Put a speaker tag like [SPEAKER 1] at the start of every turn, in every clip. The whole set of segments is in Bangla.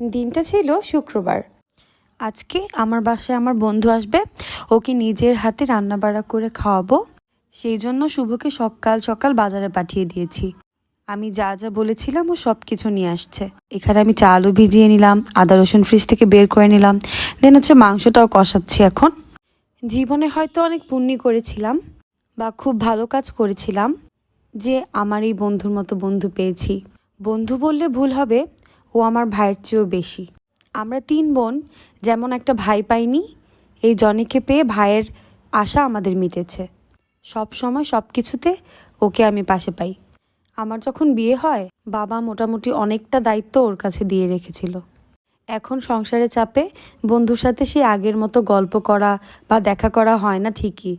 [SPEAKER 1] দিনটা ছিল শুক্রবার। আজকে আমার বাসায় আমার বন্ধু আসবে, ওকে নিজের হাতে রান্না বাড়া করে খাওয়াবো। সেই জন্য শুভকে সকাল সকাল বাজারে পাঠিয়ে দিয়েছি। আমি যা যা বলেছিলাম ও সব কিছু নিয়ে আসছে। এখানে আমি চালও ভিজিয়ে নিলাম, আদা রসুন ফ্রিজ থেকে বের করে নিলাম, দেন হচ্ছে মাংসটাও কষাচ্ছি এখন। জীবনে হয়তো অনেক পুণ্যি করেছিলাম বা খুব ভালো কাজ করেছিলাম যে আমার এই বন্ধুর মতো বন্ধু পেয়েছি। বন্ধু বললে ভুল হবে ও আমার ভাইয়ের চেয়েও বেশি। আমরা তিন বোন, যেমন একটা ভাই পাইনি, এই জনিকে পেয়ে ভাইয়ের আশা আমাদের মিটেছে। সব সময় সব কিছুতে ওকে আমি পাশে পাই। আমার যখন বিয়ে হয়, বাবা মোটামুটি অনেকটা দায়িত্ব ওর কাছে দিয়ে রেখেছিল। এখন সংসারে চাপে বন্ধুর সাথে সে আগের মতো গল্প করা বা দেখা করা হয় না ঠিকই।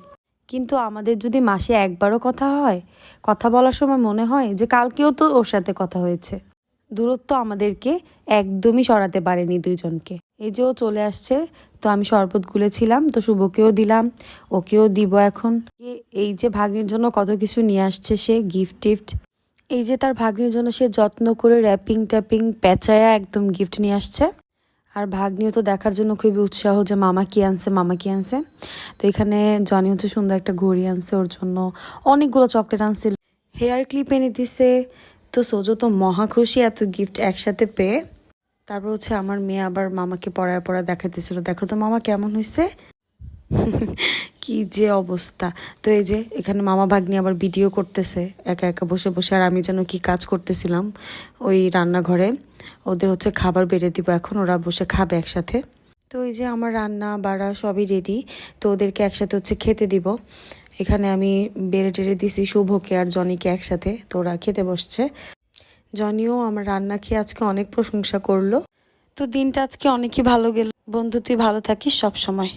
[SPEAKER 1] কিন্তু আমাদের যদি মাসে একবারও কথা হয়, কথা বলার সময় মনে হয় যে কালকেও তো ওর সাথে কথা হয়েছে। দূরত্ব আমাদেরকে একদমই সরাতে পারেনি দুইজনকে। এই যে ও চলে আসছে, তো আমি শরবত গুলেছিলাম তো শুভকেও দিলাম, ওকেও দিব এখন। এই যে ভাগ্নির জন্য কত কিছু নিয়ে আসছে সে গিফট টিফট। এই যে তার ভাগ্নির জন্য সে যত্ন করে র্যাপিং ট্যাপিং পেঁচায়া একদম গিফট নিয়ে আসছে। আর ভাগ্নিও তো দেখার জন্য খুবই উৎসাহ যে মামা কি আনছে, মামা কি আনছে। তো এখানে জনি হচ্ছে সুন্দর একটা ঘড়ি আনছে ওর জন্য। অনেকগুলো চকলেট আনছিল। হেয়ার ক্লিপ এনে দিছে তো সোজো তো মহা খুশি এত গিফট একসাথে পেয়ে। তারপর হচ্ছে আমার মেয়ে আবার মামাকে পড়ায় পড়া দেখাতেছিল দেখো তো মামা কেমন হয়েছে কি যে অবস্থা। তো এই যে এখানে মামা ভাগ্নি আবার ভিডিও করতেছে, একা একা বসে বসে। আর আমি যেন কি কাজ করতেছিলাম ওই রান্নাঘরে, ওদের হচ্ছে খাবার বেড়ে দিব। এখন ওরা বসে খাবে একসাথে। তো এই যে আমার রান্না, বাড়া সবই রেডি তো ওদেরকে একসাথে হচ্ছে খেতে দিব। এখানে আমি বেড়ে টেড়ে দিছি শুভকে আর জনিকে একসাথে, তো ওরা খেতে বসছে। জনিও আমার রান্না খেয়ে আজকে অনেক প্রশংসা করল। তো দিনটা আজকে অনেকই ভালো গেল। বন্ধু, তুই ভালো থাকিস সব সময়